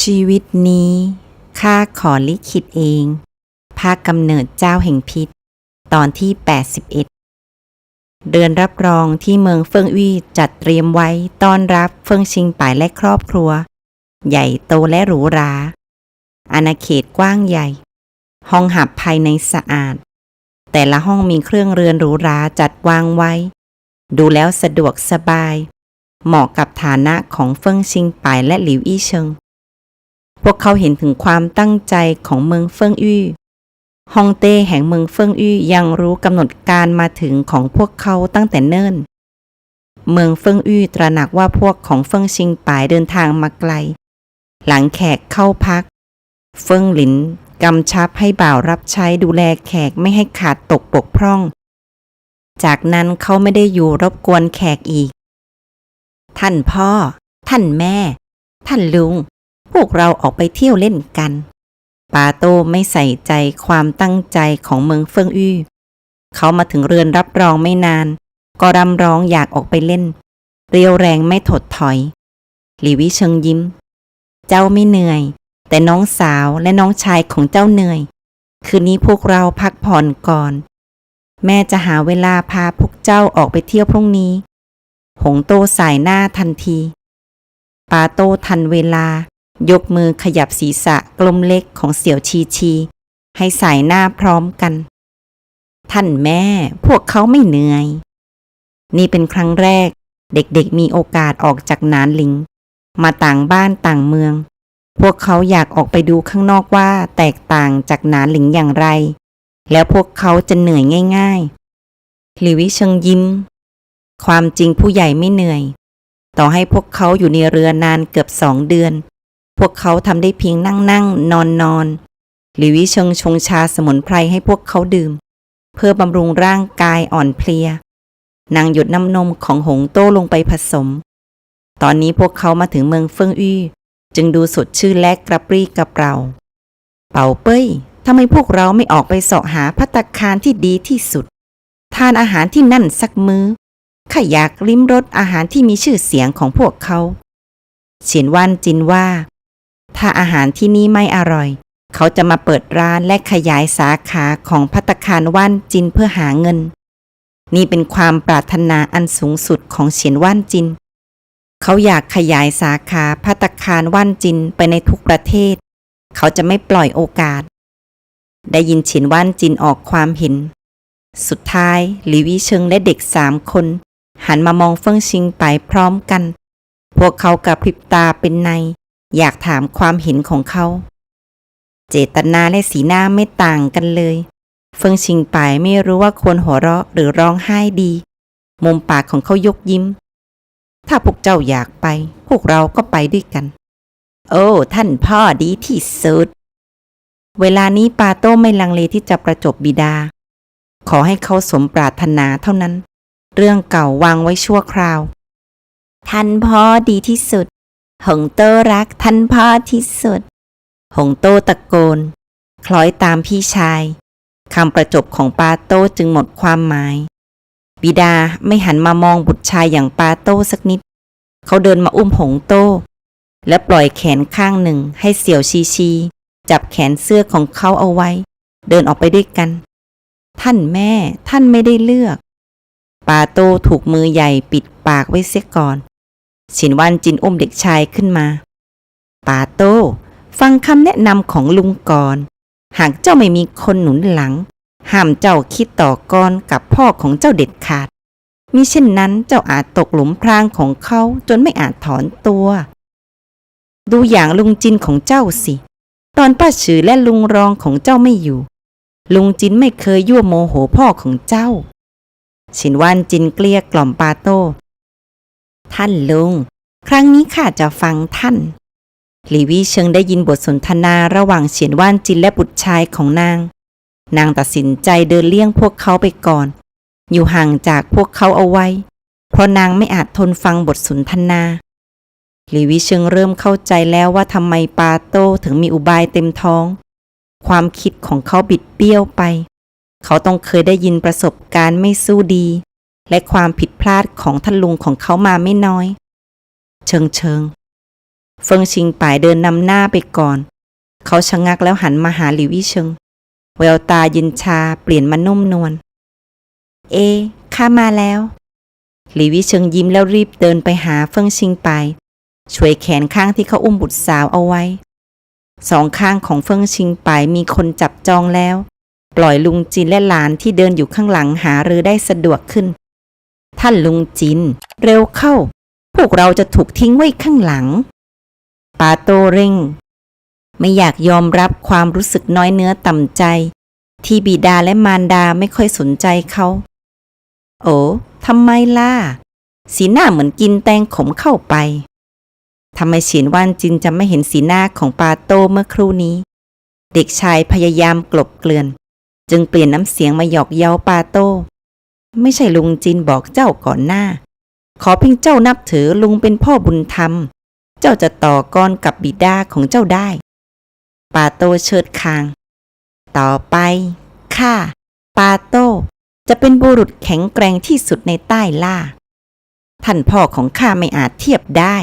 ชีวิตนี้ข้าขอลิขิตเอง ภาคกำเนิดเจ้าแห่งพิษ ตอนที่ 81 เดือนรับรองที่เมืองเฟิงอี้จัดเตรียมไว้ต้อนรับเฟิงชิงป่ายและครอบครัว ใหญ่โตและหรูหราอาณาเขตกว้างใหญ่ ห้องหับภายในสะอาด แต่ละห้องมีเครื่องเรือนหรูหราจัดวางไว้ ดูแล้วสะดวกสบาย เหมาะกับฐานะของเฟิงชิงป่ายและหลิวอี้เชิง พวกเขาเห็นถึงความตั้งใจของเมืองเฟิงอี้ฮองเต้แห่งเมืองเฟิงอี้ยังรู้กำหนดการมาถึงของพวกเขาตั้งแต่เนิ่น เมืองเฟิงอี้ตระหนักว่าพวกของเฟิงชิงป่ายเดินทางมาไกล หลังแขกเข้าพัก เฟิงหลินกำชับให้บ่าวรับใช้ดูแลแขกไม่ให้ขาดตกบกพร่อง จากนั้นเขาไม่ได้อยู่รบกวนแขกอีก ท่านพ่อ ท่านแม่ ท่านลุง วกเราออกไปเที่ยวเล่นกันปาโต้ไม่ใส่ใจความตั้งใจของเมืองเฟิงอี้เขามาถึงเรือนรับรองไม่นาน ก็รำร้องอยากออกไปเล่น เรียวแรงไม่ถดถอย หลีวิเชิงยิ้ม เจ้าไม่เหนื่อย แต่น้องสาวและน้องชายของเจ้าเหนื่อย คืนนี้พวกเราพักผ่อนก่อน แม่จะหาเวลาพาพวกเจ้าออกไปเที่ยวพรุ่งนี้ หงโตสายหน้าทันที ปาโตทันเวลา ยกมือขยับศีรษะกลมเล็กของเสี่ยวชีชี ให้สายหน้าพร้อมกัน ท่านแม่พวกเขาไม่เหนื่อย นี่เป็นครั้งแรก เด็กๆมีโอกาสออกจากนานหลิง มาต่างบ้านต่างเมือง พวกเขาอยากออกไปดูข้างนอกว่าแตกต่างจากนานหลิงอย่างไร แล้วพวกเขาจะเหนื่อยง่ายๆหลิวิเชิงยิ้ม ความจริงผู้ใหญ่ไม่เหนื่อย ต่อให้พวกเขาอยู่ในเรือนานเกือบสองเดือน พวกเขาทำได้เพียงนั่งนั่งนอนนอนหลิวิเชิงชงชาสมุนไพรให้พวกเขาดื่ม เพื่อบำรุงร่างกายอ่อนเพลีย นางหยดน้ำนมของหงโต้ลงไปผสม ตอนนี้พวกเขามาถึงเมืองเฟิงอี้จึงดูสดชื่นและกระปรี้กระเปร่า เป่าเป้ยทำไมพวกเราไม่ออกไปเสาะหาพัตตาคารที่ดีที่สุด ทานอาหารที่นั่นสักมือ้อข้าอยากลิ้มรสอาหารที่มีชื่อเสียงของพวกเขา เฉียนว่านจินว่า ถ้าอาหารที่นี่ไม่อร่อย เขาจะมาเปิดร้านและขยายสาขาของพัตคารว่านจินเพื่อหาเงิน นี่เป็นความปรารถนาอันสูงสุดของเฉียนว่านจิน เขาอยากขยายสาขาพัตคารว่านจินไปในทุกประเทศ เขาจะไม่ปล่อยโอกาส ได้ยินเฉียนว่านจินออกความเห็น สุดท้ายหลีวิเชิงและเด็กสามคน หันมามองเฟิงชิงไปพร้อมกัน พวกเขากระพริบตาเป็นใน อยากถามความเห็นของเขา เจตนาและสีหน้าไม่ต่างกันเลย เฟิงชิงไปไม่รู้ว่าควรหัวเราะหรือร้องไห้ดี มุมปากของเขายกยิ้ม ถ้าพวกเจ้าอยากไป พวกเราก็ไปด้วยกัน โอ้ ท่านพ่อดีที่สุด เวลานี้ปาโต้ไม่ลังเลที่จะประจบบิดา ขอให้เขาสมปรารถนาเท่านั้น เรื่องเก่าวางไว้ชั่วคราว ท่านพ่อดีที่สุด หงโตรักท่านพ่อที่สุด หงโตตะโกน คล้อยตามพี่ชายคำประจบของปาโต้จึงหมดความหมาย บิดาไม่หันมามองบุตรชายอย่างปาโต้สักนิด เขาเดินมาอุ้มหงโต้และปล่อยแขนข้างหนึ่งให้เสี่ยวชีชี จับแขนเสื้อของเขาเอาไว้ เดินออกไปด้วยกัน ท่านแม่ท่านไม่ได้เลือก ปาโต้ถูกมือใหญ่ปิดปากไว้เสียก่อน ฉินวันจินอุ้มเด็กชายขึ้นมา ปาโต้ ฟังคำแนะนำของลุงก่อน หากเจ้าไม่มีคนหนุนหลัง ห้ามเจ้าคิดต่อกรกับพ่อของเจ้าเด็ดขาดมิเช่นนั้นเจ้าอาจตกหลุมพรางของเขาจนไม่อาจถอนตัว ดูอย่างลุงจินของเจ้าสิ ตอนป้าชือและลุงรองของเจ้าไม่อยู่ ลุงจินไม่เคยยั่วโมโหพ่อของเจ้า ชินว่านจินเกลี้ยกล่อมปาโต้ ท่านลุง ครั้งนี้ข้าจะฟังท่านหลีวีเชิงได้ยินบทสนทนาระหว่างเฉียนว่านจินและบุตรชายของนาง นางตัดสินใจเดินเลี่ยงพวกเขาไปก่อน อยู่ห่างจากพวกเขาเอาไว้ เพราะนางไม่อาจทนฟังบทสนทนาหลีวิเชิงเริ่มเข้าใจแล้วว่าทำไมปาโต้ถึงมีอุบายเต็มท้อง ความคิดของเขาบิดเบี้ยวไป เขาต้องเคยได้ยินประสบการณ์ไม่สู้ดี และความผิด พลาดของท่านลุงของเขามาไม่น้อย เชิงเชิง เฟิงชิงป่ายเดินนำหน้าไปก่อน เขาชะงักแล้วหันมาหาหลิวอี้เชิงแววตาเยินชาเปลี่ยนมานุ่มนวล เอ ข้ามาแล้ว หลิวอี้เชิงยิ้มแล้วรีบเดินไปหาเฟิงชิงป่ายช่วยแขนข้างที่เขาอุ้มบุตรสาวเอาไว้ สองข้างของเฟิงชิงป่ายมีคนจับจองแล้ว ปล่อยลุงจินและหลานที่เดินอยู่ข้างหลังหารือได้สะดวกขึ้น ท่านลุงจิน เร็วเข้า พวกเราจะถูกทิ้งไว้ข้างหลัง ปาโตเร่ง ไม่อยากยอมรับความรู้สึกน้อยเนื้อต่ำใจ ที่บิดาและมารดาไม่ค่อยสนใจเขา โอ้ทำไมล่ะ สีหน้าเหมือนกินแตงขมเข้าไปทำไมเฉียนว่านจินจะไม่เห็นสีหน้าของปาโตเมื่อครู่นี้ เด็กชายพยายามกลบเกลื่อน จึงเปลี่ยนน้ำเสียงมาหยอกเย้าปาโต ไม่ใช่ลุงจินบอกเจ้าก่อนหน้า ขอเพียงเจ้านับถือลุงเป็นพ่อบุญธรรม เจ้าจะต่อกรกับบิดาของเจ้าได้ปาโตเชิดคาง ต่อไปข้าปาโต จะเป็นบุรุษแข็งแกร่งที่สุดในใต้ล่า ท่านพ่อของข้าไม่อาจเทียบได้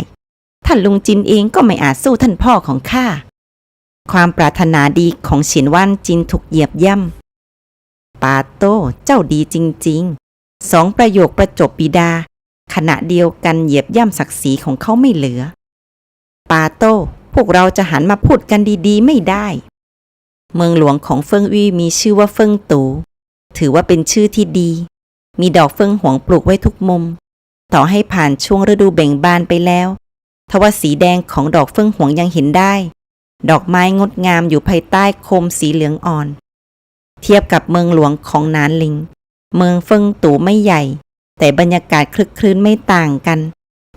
ท่านลุงจินเองก็ไม่อาจสู้ท่านพ่อของข้า ความปรารถนาดีของเฉียนว่านจินถูกเหยียบย่ำ ปาโตเจ้าดีจริงๆ สองประโยคประจบบิดา ขณะเดียวกันเหยียบย่ำศักดิ์ศรีของเขาไม่เหลือ ปาโตพวกเราจะหันมาพูดกันดีๆ ไม่ได้ เมืองหลวงของเฟิงอี้มีชื่อว่าเฟิงตูถือว่าเป็นชื่อที่ดี มีดอกเฟิงหวงปลูกไว้ทุกมุม ต่อให้ผ่านช่วงฤดูเบ่งบานไปแล้วทว่าสีแดงของดอกเฟิงหวงยังเห็นได้ ดอกไม้งดงามอยู่ภายใต้โคมสีเหลืองอ่อน เทียบกับเมืองหลวงของนานลิง เมืองเฟิงตูไม่ใหญ่ แต่บรรยากาศคลึกคลื้นไม่ต่างกัน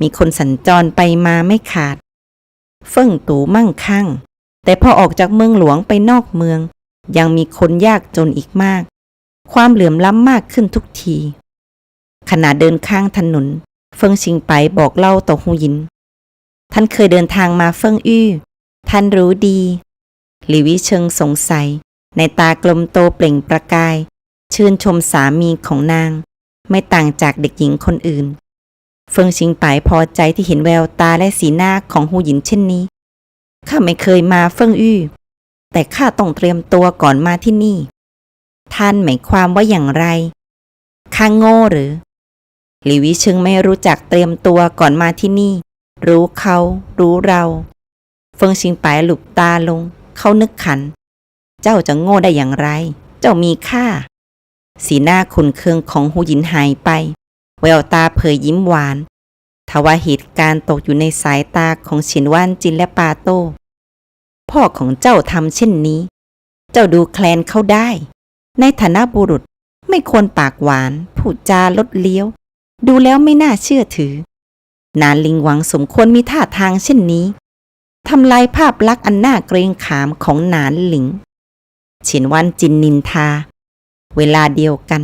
มีคนสัญจรไปมาไม่ขาด เฟิงตูมั่งคั่ง แต่พอออกจากเมืองหลวงไปนอกเมือง ยังมีคนยากจนอีกมาก ความเหลื่อมล้ำมากขึ้นทุกที ขณะเดินข้างถนน เฟิงชิงไปบอกเล่าต่อหูยิน ท่านเคยเดินทางมาเฟิงอื้อ ท่านรู้ดี หลิวิเชิงสงสัย ในตากลมโตเปล่งประกาย ชื่นชมสามีของนาง ไม่ต่างจากเด็กหญิงคนอื่น เฟิงชิงไปพอใจที่เห็นแววตาและสีหน้าของหูหยินเช่นนี้ ข้าไม่เคยมาเฟิงอื้อแต่ข้าต้องเตรียมตัวก่อนมาที่นี่ ท่านหมายความว่าอย่างไร ข้าโง่หรือ หลิวิชิงไม่รู้จักเตรียมตัวก่อนมาที่นี่ รู้เขา รู้เรา เฟิงชิงไปหลุบตาลง เขานึกขัน เจ้าจะโง่ได้อย่างไร เจ้ามีค่า สีหน้าขุนเคืองของหูหยินหายไป แววตาเผยยิ้มหวานทว่าเหตุการณ์ตกอยู่ในสายตาของฉินว่านจินและปาโต้ พ่อของเจ้าทำเช่นนี้ เจ้าดูแคลนเขาได้ ในฐานะบุรุษไม่ควรปากหวานพูดจาลดเลี้ยว ดูแล้วไม่น่าเชื่อถือ นานลิงหวังสมควรมีท่าทางเช่นนี้ทำลายภาพลักษณ์อันน่าเกรงขามของนานหลิง ฉียนวันจินนินทา เวลาเดียวกัน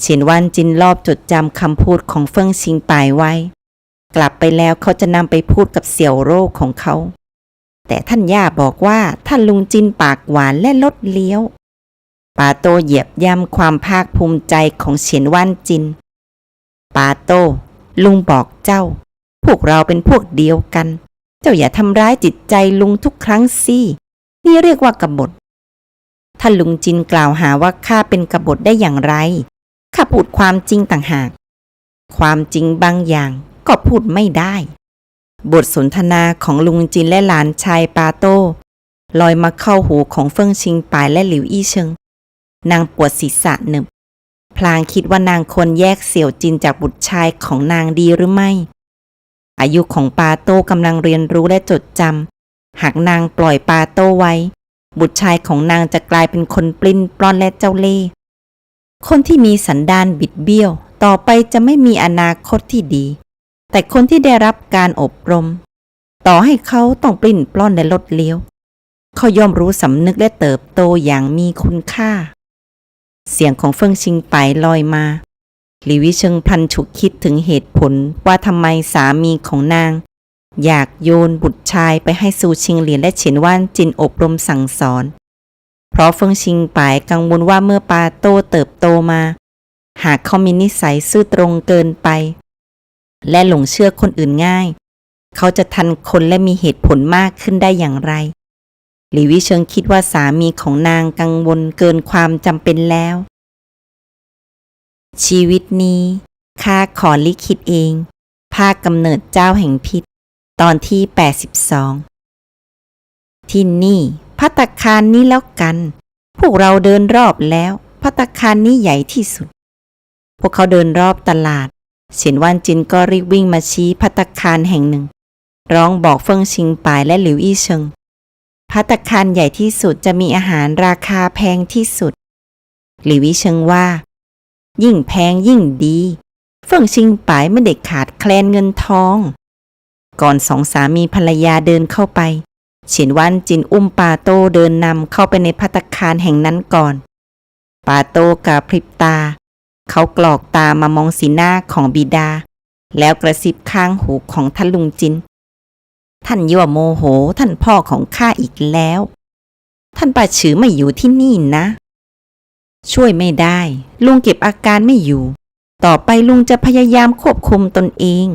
เฉียนวันจินรอบจดจำคำพูดของเฟิงชิงปายไว้ กลับไปแล้วเขาจะนำไปพูดกับเสี่ยวโร่ของเขา แต่ท่านย่าบอกว่าท่านลุงจินปากหวานและลดเลี้ยวปาโตเหยียบย่ำความภาคภูมิใจของเฉียนวันจินปาโต ลุงบอกเจ้า พวกเราเป็นพวกเดียวกัน เจ้าอย่าทำร้ายจิตใจลุงทุกครั้งสินี่เรียกว่ากบฏ ท่านลุงจินกล่าวหาว่าข้าเป็นกบฏได้อย่างไรข้าพูดความจริงต่างหาก ความจริงบางอย่างก็พูดไม่ได้ บทสนทนาของลุงจินและหลานชายปาโต้ลอยมาเข้าหูของเฟิงชิงปายและหลิวอี้เชิง นางปวดศีรษะหนึบ พลางคิดว่านางควรแยกเสี่ยวจินจากบุตรชายของนางดีหรือไม่ อายุของปาโต้กำลังเรียนรู้และจดจำหากนางปล่อยปาโต้ไว้ บุตรชายของนางจะกลายเป็นคนปลิ้นปล้อนและเจ้าเล่ห์คนที่มีสันดานบิดเบี้ยว ต่อไปจะไม่มีอนาคตที่ดี แต่คนที่ได้รับการอบรม ต่อให้เขาต้องปลิ้นปล้อนและลดเลี้ยว เขาย่อมรู้สำนึกและเติบโตอย่างมีคุณค่า เสียงของเฟิงชิงไปลอยมาหลีวิเชิงพันฉุกคิดถึงเหตุผลว่าทำไมสามีของนาง อยากโยนบุตรชายไปให้ซูชิงเหรียญและเฉียนว่านจินอบรมสั่งสอน เพราะเฟิงชิงปายกังวลว่าเมื่อปาโต้เติบโตมา หากเขามีนิสัยซื่อตรงเกินไป และหลงเชื่อคนอื่นง่าย เขาจะทันคนและมีเหตุผลมากขึ้นได้อย่างไร หลีวิเชิงคิดว่าสามีของนางกังวลเกินความจำเป็นแล้ว ชีวิตนี้ข้าขอลิขิตเองภาคกำเนิดเจ้าแห่งพิษ ตอนที่ 82 ที่นี่พัตคารนี้แล้วกัน พวกเราเดินรอบแล้วพัตคารนี้ใหญ่ที่สุด พวกเขาเดินรอบตลาดเฉียนว่านจินก็รีบวิ่งมาชี้พัตคารแห่งหนึ่ง ร้องบอกเฟิงชิงปายและหลิวอี้เชิงพัตคารใหญ่ที่สุดจะมีอาหารราคาแพงที่สุด หลิวอี้เชิงว่า ยิ่งแพงยิ่งดี เฟิงชิงปายไม่ได้ขาดแคลนเงินทอง ก่อนสองสามีภรรยาเดินเข้าไปเฉียนว่านจินอุ้มปาโต้เดินนำเข้าไปในพัตตาคารแห่งนั้นก่อน ปาโต้กับพริบตา เขากรอกตามามองสีหน้าของบิดา แล้วกระซิบข้างหูของท่านลุงจิน ท่านยั่วโมโหท่านพ่อของข้าอีกแล้ว ท่านป่าฉือไม่อยู่ที่นี่นะ ช่วยไม่ได้ ลุงเก็บอาการไม่อยู่ ต่อไปลุงจะพยายามควบคุมตนเอง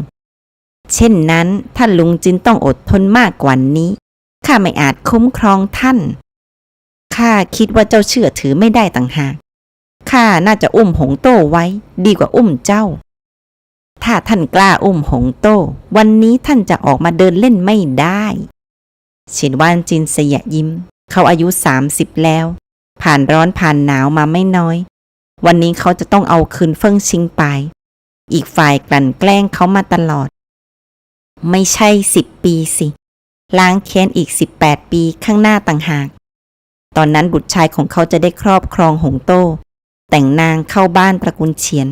เช่นนั้นท่านลุงจินต้องอดทนมากกว่านี้ ข้าไม่อาจคุ้มครองท่าน ข้าคิดว่าเจ้าเชื่อถือไม่ได้ต่างหาก ข้าน่าจะอุ้มหงโต้ไว้ ดีกว่าอุ้มเจ้า ถ้าท่านกล้าอุ้มหงโต้ วันนี้ท่านจะออกมาเดินเล่นไม่ได้เฉินว่านจินสยยิ้ม เขาอายุสามสิบแล้ว ผ่านร้อนผ่านหนาวมาไม่น้อย วันนี้เขาจะต้องเอาคืนเฟิ่งชิงไป อีกฝ่ายกลั่นแกล้งเขามาตลอด ไม่ใช่สิบปีสิ ล้างแค้นอีกสิบแปดปีข้างหน้าต่างหาก ตอนนั้นบุตรชายของเขาจะได้ครอบครองหงโต้ แต่งนางเข้าบ้านตระกูลเฉียน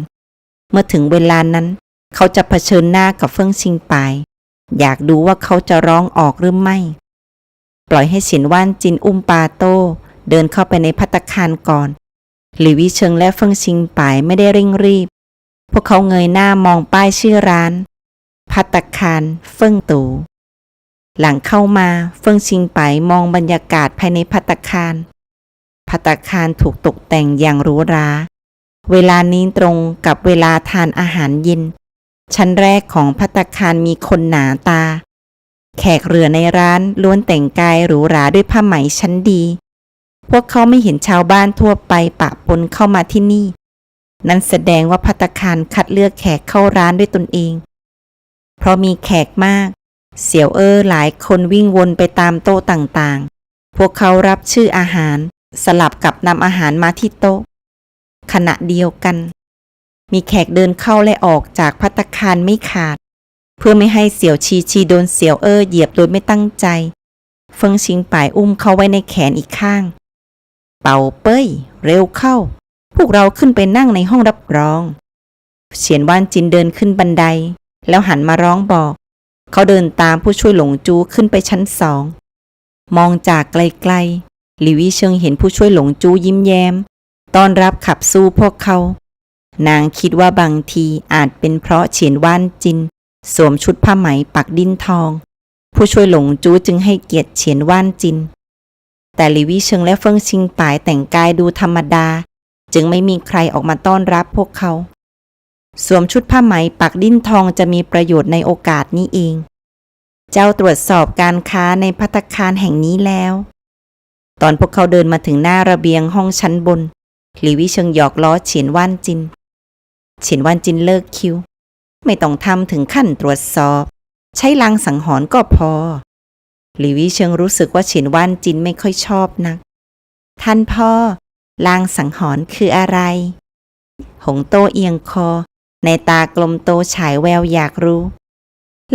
เมื่อถึงเวลานั้น เขาจะเผชิญหน้ากับเฟิ่งชิงปาย อยากดูว่าเขาจะร้องออกหรือไม่ ปล่อยให้เฉียนว่านจินอุ้มปาโต้เดินเข้าไปในพัตตาคารก่อนหลีวิเชิงและเฟิ่งชิงปายไม่ได้เร่งรีบ พวกเขาเงยหน้ามองป้ายชื่อร้าน พัตตาคารเฟิ่งตู หลังเข้ามาเฟิ่งชิงไปมองบรรยากาศภายในพัตตาคารพัตตาคารถูกตกแต่งอย่างหรูหรา เวลานี้ตรงกับเวลาทานอาหารเย็น ชั้นแรกของพัตตาคารมีคนหนาตา แขกเรือในร้านล้วนแต่งกายหรูหราด้วยผ้าไหมชั้นดี พวกเขาไม่เห็นชาวบ้านทั่วไปปะปนเข้ามาที่นี่ นั่นแสดงว่าพัตตาคารคัดเลือกแขกเข้าร้านด้วยตนเอง เพราะมีแขกมาก เสี่ยวเอ้อหลายคนวิ่งวนไปตามโต๊ะต่างๆ พวกเขารับชื่ออาหาร สลับกับนำอาหารมาที่โต๊ะ ขณะเดียวกัน มีแขกเดินเข้าและออกจากพัตตาคารไม่ขาด เพื่อไม่ให้เสี่ยวชีชีโดนเสี่ยวเอ้อเหยียบโดยไม่ตั้งใจเฟิงชิงป่ายอุ้มเขาไว้ในแขนอีกข้าง เป่าเป้ย เร็วเข้า พวกเราขึ้นไปนั่งในห้องรับรอง เฉียนว่านจินเดินขึ้นบันได แล้วหันมาร้องบอก เขาเดินตามผู้ช่วยหลงจูขึ้นไปชั้นสอง มองจากไกลๆหลิวิเชิงเห็นผู้ช่วยหลงจูยิ้มแย้ม ต้อนรับขับสู้พวกเขา นางคิดว่าบางทีอาจเป็นเพราะเฉียนว่านจิน สวมชุดผ้าไหมปักดิ้นทอง ผู้ช่วยหลงจูจึงให้เกียรติเฉียนว่านจิน แต่หลิวิเชิงและเฟิงชิงปายแต่งกายดูธรรมดา จึงไม่มีใครออกมาต้อนรับพวกเขา สวมชุดผ้าไหมปักดิ้นทองจะมีประโยชน์ในโอกาสนี้เอง เจ้าตรวจสอบการค้าในพัตคารแห่งนี้แล้ว ตอนพวกเขาเดินมาถึงหน้าระเบียงห้องชั้นบน หลีวิเชิงหยอกล้อเฉียนว่านจิน เฉียนว่านจินเลิกคิว ไม่ต้องทำถึงขั้นตรวจสอบ ใช้ลางสังหรณ์ก็พอ หลีวิเชิงรู้สึกว่าเฉียนว่านจินไม่ค่อยชอบนัก ท่านพ่อลางสังหรณ์คืออะไร หงโตเอียงคอ ในตากลมโตฉายแววอยากรู้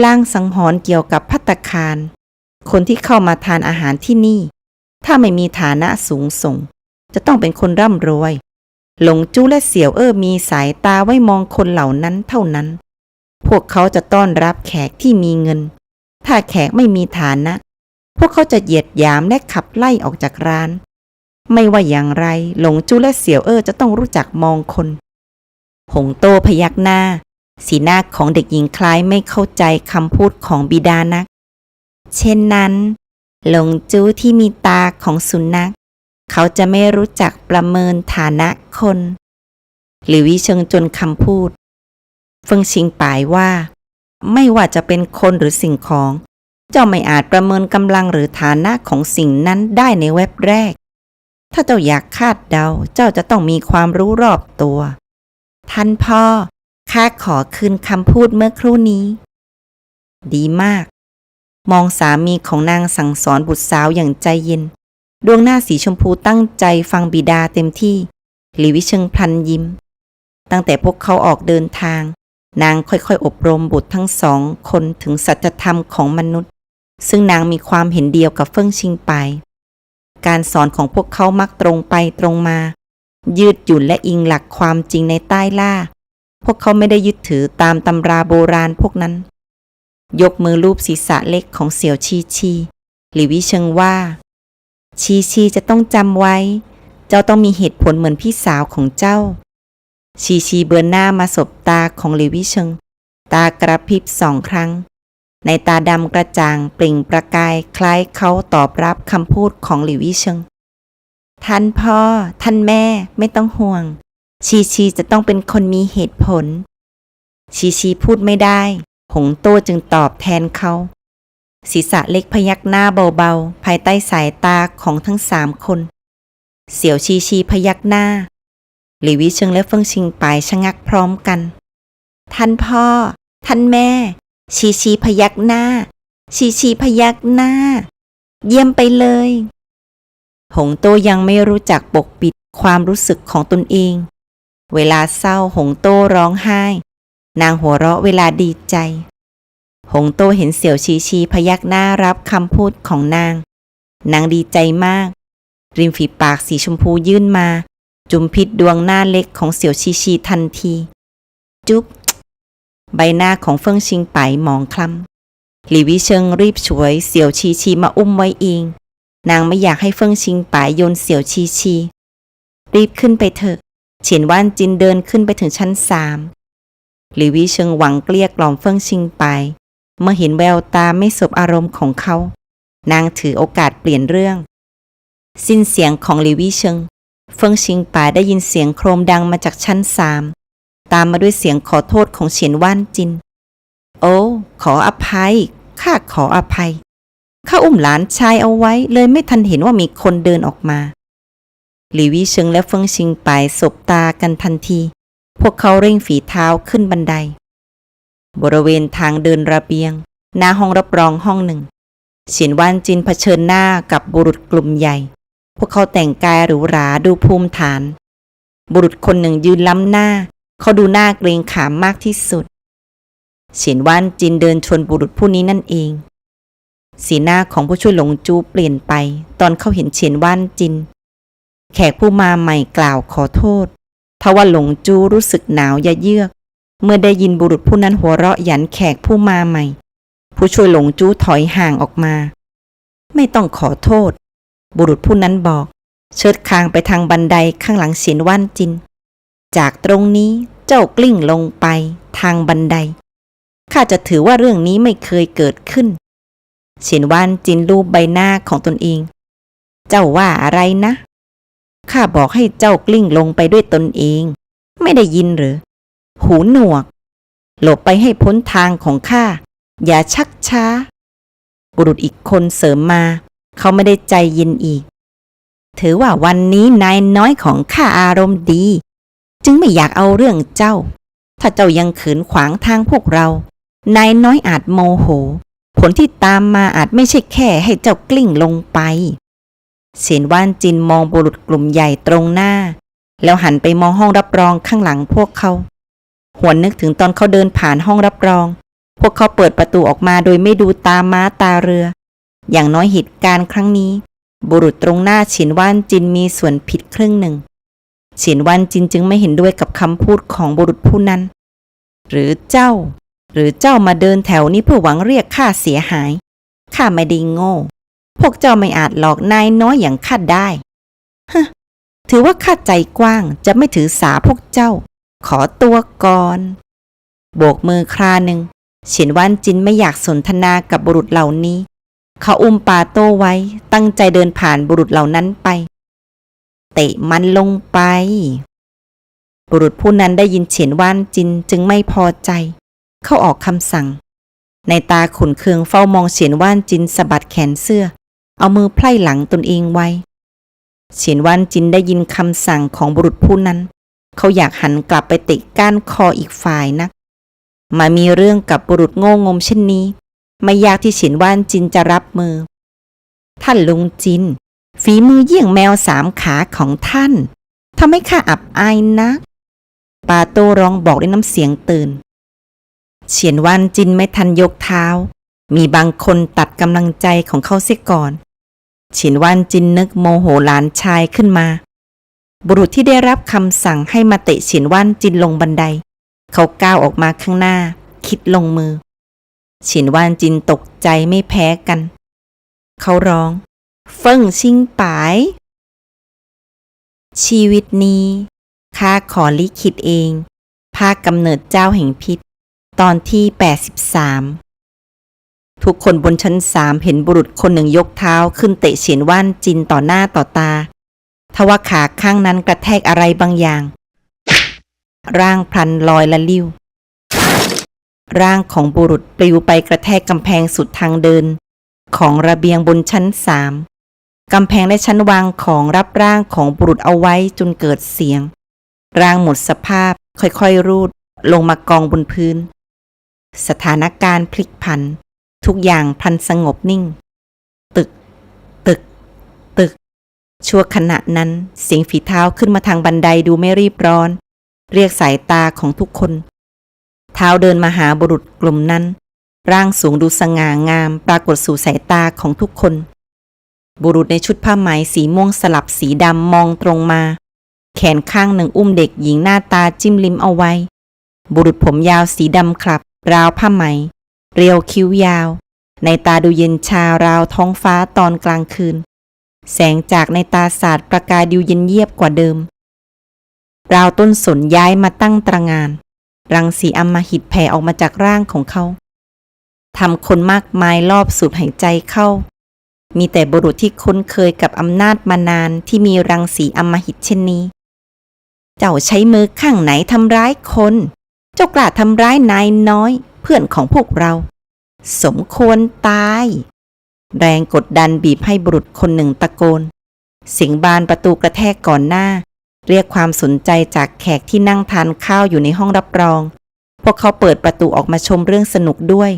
ล่างสังหรณ์เกี่ยวกับพัตคาร คนที่เข้ามาทานอาหารที่นี่ ถ้าไม่มีฐานะสูงส่ง จะต้องเป็นคนร่ำรวย หลงจู้และเสี่ยวเอ้อมีสายตาไว้มองคนเหล่านั้นเท่านั้น พวกเขาจะต้อนรับแขกที่มีเงิน ถ้าแขกไม่มีฐานะ พวกเขาจะเหยียดหยามและขับไล่ออกจากร้าน ไม่ว่าอย่างไร หลงจู้และเสี่ยวเอ้อจะต้องรู้จักมองคน หงโตพยักหน้า สีหน้าของเด็กหญิงคล้ายไม่เข้าใจคำพูดของบิดานัก เช่นนั้น หลงจู้ที่มีตาของสุนัข เขาจะไม่รู้จักประเมินฐานะคน หรือวิเชิงจนคำพูดเฟิงชิงปายว่า ไม่ว่าจะเป็นคนหรือสิ่งของ เจ้าไม่อาจประเมินกำลังหรือฐานะของสิ่งนั้นได้ในเว็บแรก ถ้าเจ้าอยากคาดเดา เจ้าจะต้องมีความรู้รอบตัว ท่านพ่อ ข้าขอคืนคำพูดเมื่อครู่นี้ ดีมาก มองสามีของนางสั่งสอนบุตรสาวอย่างใจเย็น ดวงหน้าสีชมพูตั้งใจฟังบิดาเต็มที่ หลีวิเชิงพลันยิ้ม ตั้งแต่พวกเขาออกเดินทาง นางค่อยๆ อบรมบุตรทั้งสองคนถึงสัจธรรมของมนุษย์ ซึ่งนางมีความเห็นเดียวกับเฟิ่งชิงไป การสอนของพวกเขามักตรงไปตรงมา ยืดหยุ่นและอิงหลักความจริงในใต้ล่า พวกเขาไม่ได้ยึดถือตามตำราโบราณพวกนั้น ยกมือลูบศีรษะเล็กของเสี่ยวชีชีหลิวิเชิงว่า ชีชีจะต้องจำไว้ เจ้าต้องมีเหตุผลเหมือนพี่สาวของเจ้า ชีชีเบือนหน้ามาสบตาของหลิวิเชิง ตากระพริบสองครั้ง ในตาดำกระจ่างเปล่งประกายคล้ายเขาตอบรับคำพูดของหลิวิเชิง ท่านพ่อ ท่านแม่ไม่ต้องห่วง ชีชีจะต้องเป็นคนมีเหตุผล ชีชีพูดไม่ได้ หงโต้จึงตอบแทนเขา ศีรษะเล็กพยักหน้าเบาๆ ภายใต้สายตาของทั้งสามคน เสี่ยวชีชีพยักหน้า หลีวิเชิงและเฟิงชิงปายชะงักพร้อมกัน ท่านพ่อ ท่านแม่ ชีชีพยักหน้า ชีชีพยักหน้า เยี่ยมไปเลย หงโตยังไม่รู้จักปกปิดความรู้สึกของตนเอง เวลาเศร้าหงโตร้องไห้ นางหัวเราะเวลาดีใจ หงโตเห็นเสี่ยวชีชีพยักหน้ารับคำพูดของนาง นางดีใจมาก ริมฝีปากสีชมพูยื่นมา จุมพิษดวงหน้าเล็กของเสี่ยวชีชีทันที จุ๊บใบหน้าของเฟิงชิงไปหมองคล้ำหลีวิเชิงรีบช่วยเสี่ยวชีชีมาอุ้มไว้เอง นางไม่อยากให้เฟิงชิงไปโยนเสี่ยวชีชี รีบขึ้นไปเถอะ เฉียนว่านจินเดินขึ้นไปถึงชั้นสามหลีวิเชิงหวังเกลี้ยกล่อมเฟิงชิงไป เมื่อเห็นแววตาไม่สบอารมณ์ของเขา นางถือโอกาสเปลี่ยนเรื่อง สิ้นเสียงของหลีวิเชิง เฟิงชิงป่าได้ยินเสียงโครมดังมาจากชั้นสามตามมาด้วยเสียงขอโทษของเฉียนว่านจิน โอ้ ขออภัย ข้าขออภัย ข้าอุ้มหลานชายเอาไว้ เลยไม่ทันเห็นว่ามีคนเดินออกมา หลีวิเชิงและเฟิงชิงไปสบตากันทันที พวกเขาเร่งฝีเท้าขึ้นบันได บริเวณทางเดินระเบียง หน้าห้องรับรองห้องหนึ่งเฉียนว่านจินเผชิญหน้ากับบุรุษกลุ่มใหญ่ พวกเขาแต่งกายหรูหราดูภูมิฐาน บุรุษคนหนึ่งยืนล้ำหน้า เขาดูหน้าเกรงขามมากที่สุดเฉียนว่านจินเดินชนบุรุษผู้นี้นั่นเอง สีหน้าของผู้ช่วยหลงจูเปลี่ยนไป ตอนเขาเห็นเฉียนว่านจิน แขกผู้มาใหม่กล่าวขอโทษทว่าหลงจูรู้สึกหนาวยะเยือก เมื่อได้ยินบุรุษผู้นั้นหัวเราะหยันแขกผู้มาใหม่ ผู้ช่วยหลงจูถอยห่างออกมา ไม่ต้องขอโทษ บุรุษผู้นั้นบอก เชิดคางไปทางบันไดข้างหลังเฉียนว่านจิน จากตรงนี้เจ้ากลิ้งลงไปทางบันไดข้าจะถือว่าเรื่องนี้ไม่เคยเกิดขึ้น เฉียนว่านจินรูปใบหน้าของตนเอง เจ้าว่าอะไรนะ ข้าบอกให้เจ้ากลิ้งลงไปด้วยตนเอง ไม่ได้ยินหรือ หูหนวก หลบไปให้พ้นทางของข้า อย่าชักช้า บุรุษอีกคนเสริมมา เขาไม่ได้ใจเย็นอีก ถือว่าวันนี้นายน้อยของข้าอารมณ์ดี จึงไม่อยากเอาเรื่องเจ้า ถ้าเจ้ายังขืนขวางทางพวกเรา นายน้อยอาจโมโห ผลที่ตามมาอาจไม่ใช่แค่ให้เจ้ากลิ้งลงไปเสียนว่านจินมองบุรุษกลุ่มใหญ่ตรงหน้า แล้วหันไปมองห้องรับรองข้างหลังพวกเขา หวนนึกถึงตอนเขาเดินผ่านห้องรับรอง พวกเขาเปิดประตูออกมาโดยไม่ดูตาม้าตาเรือ อย่างน้อยเหตุการณ์ครั้งนี้ บุรุษตรงหน้าเฉียนว่านจินมีส่วนผิดครึ่งหนึ่งเฉียนว่านจินจึงไม่เห็นด้วยกับคำพูดของบุรุษผู้นั้น หรือเจ้า หรือเจ้ามาเดินแถวนี้เพื่อหวังเรียกค่าเสียหาย ข้าไม่ได้โง่ พวกเจ้าไม่อาจหลอกนายน้อยอย่างข้าได้ฮถือว่าข้าใจกว้างจะไม่ถือสาพวกเจ้า ขอตัวก่อน โบกมือคราหนึ่งเฉียนว่านจินไม่อยากสนทนากับบุรุษเหล่านี้ เขาอุ้มปาโต้ไว้ตั้งใจเดินผ่านบุรุษเหล่านั้นไป เตะมันลงไป บุรุษผู้นั้นได้ยินเฉียนว่านจินจึงไม่พอใจ เขาออกคำสั่ง ในตาขุนเคืองเฝ้ามองเฉียนว่านจินสะบัดแขนเสื้อ เอามือไพล่หลังตนเองไว้เฉียนว่านจินได้ยินคำสั่งของบุรุษผู้นั้น เขาอยากหันกลับไปเตะก้านคออีกฝ่ายนัก มามีเรื่องกับบุรุษโง่งมเช่นนี้ ไม่ยากที่เฉียนว่านจินจะรับมือ ท่านลุงจิน ฝีมือเยี่ยงแมวสามขาของท่านทำให้ข้าอับอายนักปาโต้ร้องบอกด้วยน้ำเสียงตื่น เฉียนว่านจินไม่ทันยกเท้า มีบางคนตัดกำลังใจของเขาเสียก่อน เฉียนว่านจินนึกโมโหหลานชายขึ้นมา บุรุษที่ได้รับคำสั่งให้มาเตะเฉียนว่านจินลงบันได เขาก้าวออกมาข้างหน้า คิดลงมือ เฉียนว่านจินตกใจไม่แพ้กัน เขาร้อง เฟิ่งชิงปาย ชีวิตนี้ข้าขอลิขิตเองภาคกำเนิดเจ้าแห่งพิษ ตอนที่ 83 ทุกคนบนชั้นสามเห็นบุรุษคนหนึ่งยกเท้าขึ้นเตะเฉียนว่านจินต่อหน้าต่อตา ทว่าขาข้างนั้นกระแทกอะไรบางอย่าง ร่างพลันลอยละลิ้ว ร่างของบุรุษปลิวไปกระแทกกำแพงสุดทางเดิน ของระเบียงบนชั้นสามกำแพงและชั้นวางของรับร่างของบุรุษเอาไว้จนเกิดเสียง ร่างหมดสภาพค่อยๆรูดลงมากองบนพื้น สถานการณ์พลิกผัน ทุกอย่างพลันสงบนิ่ง ตึก ตึก ตึก ชั่วขณะนั้นเสียงฝีเท้าขึ้นมาทางบันไดดูไม่รีบร้อน เรียกสายตาของทุกคน เท้าเดินมาหาบุรุษกลุ่มนั้น ร่างสูงดูสง่างามปรากฏสู่สายตาของทุกคน บุรุษในชุดผ้าไหมสีม่วงสลับสีดำมองตรงมา แขนข้างหนึ่งอุ้มเด็กหญิงหน้าตาจิ้มลิ้มเอาไว้ บุรุษผมยาวสีดำคลับ ราวผ้าไหม เรียวคิ้วยาว ในตาดูเย็นชาราวท้องฟ้าตอนกลางคืน แสงจากในตาสาดประกายดูเย็นเยียบกว่าเดิม ราวต้นสนย้ายมาตั้งตระงาน รังสีอำมหิตแผ่ออกมาจากร่างของเขาทำคนมากมายรอบสูดหายใจเข้า มีแต่บุรุษที่คุ้นเคยกับอำนาจมานานที่มีรังสีอำมหิตเช่นนี้ เจ้าใช้มือข้างไหนทำร้ายคน เจ้ากล้าทำร้ายนายน้อย เพื่อนของพวกเรา สมควรตาย แรงกดดันบีบให้บุรุษคนหนึ่งตะโกน เสียงบานประตูกระแทกก่อนหน้า เรียกความสนใจจากแขกที่นั่งทานข้าวอยู่ในห้องรับรอง พวกเขาเปิดประตูออกมาชมเรื่องสนุกด้วย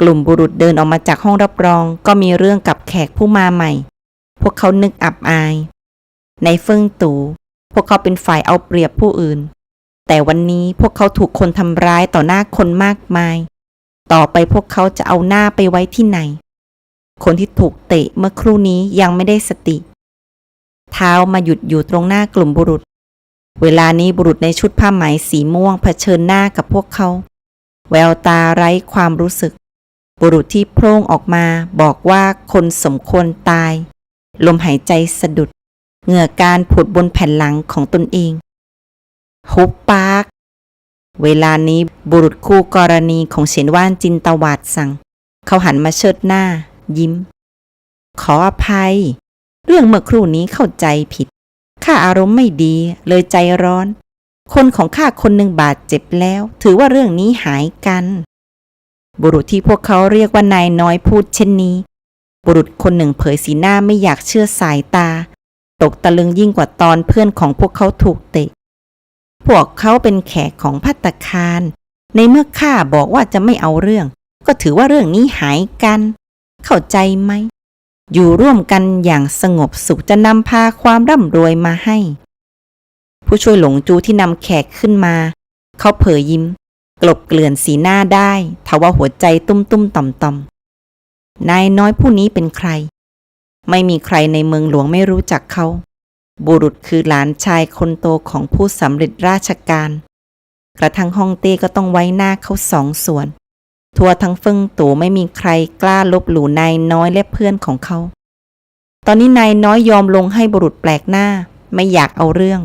กลุ่มบุรุษเดินออกมาจากห้องรับรอง ก็มีเรื่องกับแขกผู้มาใหม่ พวกเขานึกอับอาย ในเฟิงตู พวกเขาเป็นฝ่ายเอาเปรียบผู้อื่น แต่วันนี้พวกเขาถูกคนทำร้ายต่อหน้าคนมากมาย ต่อไปพวกเขาจะเอาหน้าไปไว้ที่ไหน คนที่ถูกเตะเมื่อครู่นี้ยังไม่ได้สติ เท้ามาหยุดอยู่ตรงหน้ากลุ่มบุรุษ เวลานี้บุรุษในชุดผ้าไหมสีม่วงเผชิญหน้ากับพวกเขา แววตาไร้ความรู้สึก บุรุษที่โพร่งออกมาบอกว่าคนสมควรตาย ลมหายใจสะดุด เหงื่อการผุดบนแผ่นหลังของตนเอง หุบปากเวลานี้บุรุษคู่กรณีของเฉียนว่านจินตวาดสั่ง เขาหันมาเชิดหน้า ยิ้ม ขออภัย เรื่องเมื่อครู่นี้เข้าใจผิด ข้าอารมณ์ไม่ดี เลยใจร้อน คนของข้าคนหนึ่งบาดเจ็บแล้ว ถือว่าเรื่องนี้หายกัน บุรุษที่พวกเขาเรียกว่านายน้อยพูดเช่นนี้ บุรุษคนหนึ่งเผยสีหน้าไม่อยากเชื่อสายตา ตกตะลึงยิ่งกว่าตอนเพื่อนของพวกเขาถูกเตะ พวกเขาเป็นแขกของพัตคาร ในเมื่อข้าบอกว่าจะไม่เอาเรื่อง ก็ถือว่าเรื่องนี้หายกัน เข้าใจไหม อยู่ร่วมกันอย่างสงบสุขจะนำพาความร่ำรวยมาให้ ผู้ช่วยหลงจูที่นำแขกขึ้นมา เขาเผยยิ้ม กลบเกลื่อนสีหน้าได้ทว่าหัวใจตุ้มตุ้มต่อมต่อมนายน้อยผู้นี้เป็นใคร ไม่มีใครในเมืองหลวงไม่รู้จักเขา บุรุษคือหลานชายคนโตของผู้สำเร็จราชการ กระทั่งฮ่องเต้ก็ต้องไว้หน้าเขาสองส่วน ทั่วทั้งเฟิงตู่ไม่มีใครกล้าลบหลู่นายน้อยและเพื่อนของเขา ตอนนี้นายน้อยยอมลงให้บุรุษแปลกหน้าไม่อยากเอาเรื่อง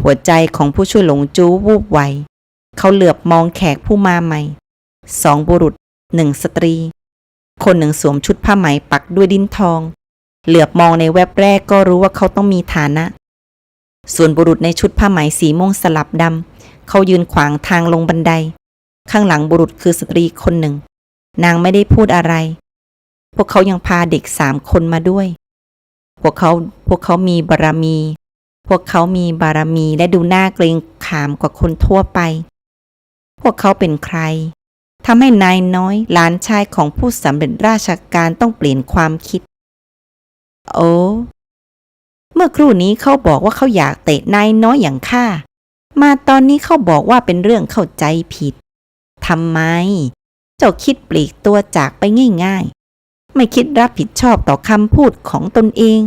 หัวใจของผู้ช่วยหลงจู้วูบไหว เขาเหลือบมองแขกผู้มาใหม่สองบุรุษหนึ่งสตรี คนหนึ่งสวมชุดผ้าไหมปักด้วยดินทอง เหลือบมองในแวบแรกก็รู้ว่าเขาต้องมีฐานะ ส่วนบุรุษในชุดผ้าไหมสีม่วงสลับดำเขายืนขวางทางลงบันได ข้างหลังบุรุษคือสตรีคนหนึ่ง นางไม่ได้พูดอะไร พวกเขายังพาเด็กสามคนมาด้วย พวกเขาพวกเขามีบารมี พวกเขามีบารมีและดูหน่าเกรงขามกว่าคนทั่วไป พวกเขาเป็นใครทำให้นายน้อยหลานชายของผู้สำเร็จราชการต้องเปลี่ยนความคิด โอ้เมื่อครู่นี้เขาบอกว่าเขาอยากเตะนายน้อยอย่างข้ามาตอนนี้เขาบอกว่าเป็นเรื่องเข้าใจผิดทำไม เจ้าคิดปลีกตัวจากไปง่าย ๆ ไม่คิดรับผิดชอบต่อคำพูดของตนเอง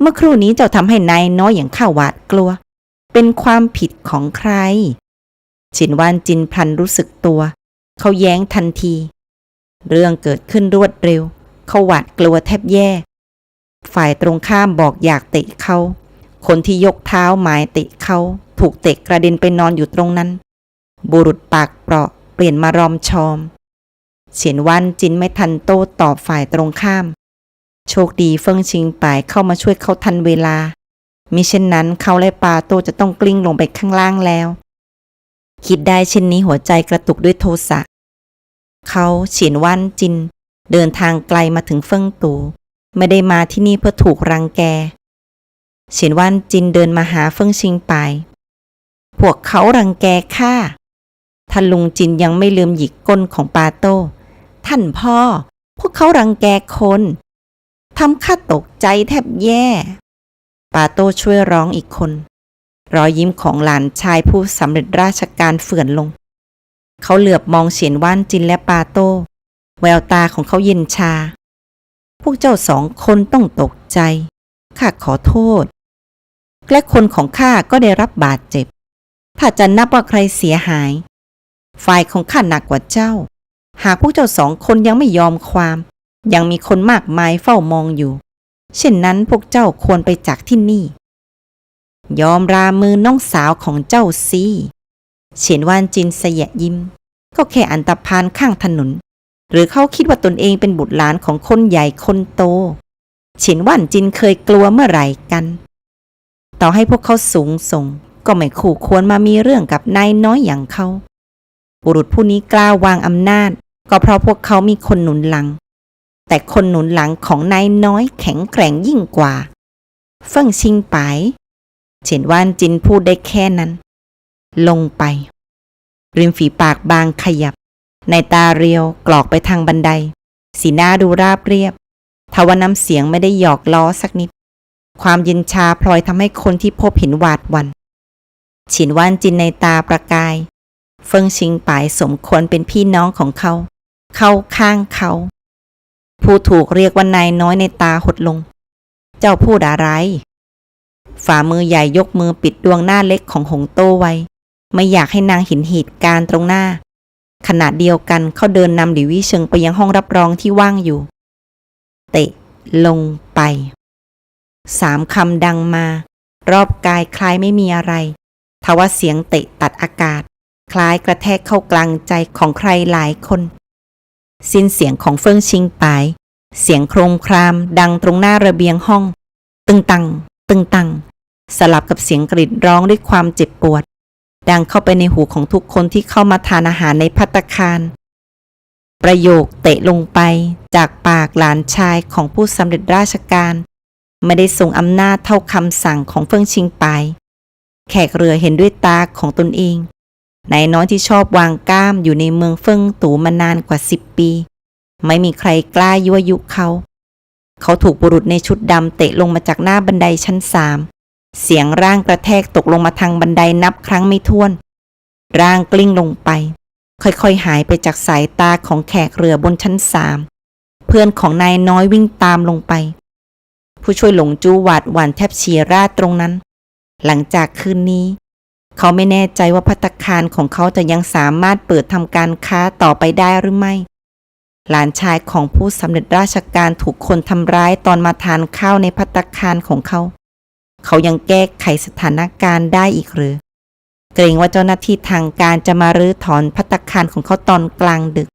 เมื่อครู่นี้เจ้าทำให้นายน้อยอย่างข้าหวาดกลัว เป็นความผิดของใครฉินวานจินพลันรู้สึกตัว เขาแย้งทันที เรื่องเกิดขึ้นรวดเร็ว เขาหวาดกลัวแทบแย่ ฝ่ายตรงข้ามบอกอยากเตะเขา คนที่ยกเท้าหมายเตะเขา ถูกเตะกระเด็นไปนอนอยู่ตรงนั้น บุรุษปากเปราะเปลี่ยนมารอมชอม เฉียนวันจินไม่ทันโต้ตอบฝ่ายตรงข้าม โชคดีเฟิงชิงป่ายเข้ามาช่วยเขาทันเวลา มิเช่นนั้นเขาและปาโตจะต้องกลิ้งลงไปข้างล่างแล้ว คิดได้เช่นนี้หัวใจกระตุกด้วยโทสะเขาเฉียนวันจิน เดินทางไกลมาถึงเฟิงตู ไม่ได้มาที่นี่เพื่อถูกรังแก เฉียนวันจินเดินมาหาเฟิงชิงไป พวกเขารังแกข้าท่านลุงจินยังไม่ลืมหยิกก้นของปาโต้ ท่านพ่อ พวกเขารังแกคนทำข้าตกใจแทบแย่ ปาโต้ช่วยร้องอีกคน รอยยิ้มของหลานชายผู้สำเร็จราชการเฝื่อนลง เขาเหลือบมองเฉียนว่านจินและปาโต้ แววตาของเขาเย็นชา พวกเจ้าสองคนต้องตกใจ ข้าขอโทษ และคนของข้าก็ได้รับบาดเจ็บ ถ้าจะนับว่าใครเสียหาย ฝ่ายของข้าหนักกว่าเจ้า หากพวกเจ้าสองคนยังไม่ยอมความ ยังมีคนมากมายเฝ้ามองอยู่ เช่นนั้นพวกเจ้าควรไปจากที่นี่ ยอมรามือน้องสาวของเจ้าสิเฉียนวานจินเสยะยิ้ม ก็แค่อันตรพานข้างถนน หรือเขาคิดว่าตนเองเป็นบุตรหลานของคนใหญ่คนโตเฉียนว่านจินเคยกลัวเมื่อไหร่กัน ต่อให้พวกเขาสูงส่ง ก็ไม่คู่ควรมามีเรื่องกับนายน้อยอย่างเขาบุรุษผู้นี้กล้าวางอำนาจ ก็เพราะพวกเขามีคนหนุนหลัง แต่คนหนุนหลังของนายน้อยแข็งแกร่งยิ่งกว่า เฟิ่งชิงไปเฉียนว่านจินพูดได้แค่นั้น ลงไป ริมฝีปากบางขยับ ในตาเรียวกรอกไปทางบันได สีหน้าดูราบเรียบทว่าน้ำเสียงไม่ได้หยอกล้อสักนิด ความเย็นชาพลอยทำให้คนที่พบเห็นหวาดวันฉินว่านจินในตาประกาย เฟิงชิงปายสมควรเป็นพี่น้องของเขา เข้าข้างเขา ผู้ถูกเรียกว่านายน้อยในตาหดลง เจ้าพูดอะไรฝ่ามือใหญ่ยกมือปิดดวงหน้าเล็กของหงโตไว้ ไม่อยากให้นางเห็นเหตุการณ์ตรงหน้า ขณะเดียวกันเขาเดินนำหลิวิเชิงไปยังห้องรับรองที่ว่างอยู่ เตะลงไป สามคำดังมา รอบกายคล้ายไม่มีอะไร ทว่าเสียงเตะตัดอากาศ คล้ายกระแทกเข้ากลางใจของใครหลายคน สิ้นเสียงของเฟิงชิงปาย เสียงโครมครามดังตรงหน้าระเบียงห้อง ตึงตัง ตึงตัง สลับกับเสียงกรีดร้องด้วยความเจ็บปวด ดังเข้าไปในหูของทุกคนที่เข้ามาทานอาหารในพัตตาคาร ประโยคเตะลงไปจากปากหลานชายของผู้สำเร็จราชการ ไม่ได้ส่งอำนาจเท่าคำสั่งของเฟิงชิงไป แขกเรือเห็นด้วยตาของตนเองนายน้อยที่ชอบวางก้ามอยู่ในเมืองเฟิงตูมานานกว่าสิบปี ไม่มีใครกล้ายั่วยุเขา เขาถูกบุรุษในชุดดำเตะลงมาจากหน้าบันไดชั้นสาม เสียงร่างกระแทกตกลงมาทางบันไดนับครั้งไม่ถ้วน ร่างกลิ้งลงไป ค่อยๆ หายไปจากสายตาของแขกเรือบนชั้นสามเพื่อนของนายน้อยวิ่งตามลงไป ผู้ช่วยหลงจูหวาดหวั่นแทบเฉียราดตรงนั้น หลังจากคืนนี้ เขาไม่แน่ใจว่าพัตตาคารของเขาจะยังสามารถเปิดทำการค้าต่อไปได้หรือไม่ หลานชายของผู้สำเร็จราชการถูกคนทำร้ายตอนมาทานข้าวในพัตตาคารของเขา เขายังแก้ไขสถานการณ์ได้อีกหรือ เกรงว่าเจ้าหน้าที่ทางการจะมารื้อถอนพัตคารของเขาตอนกลางดึก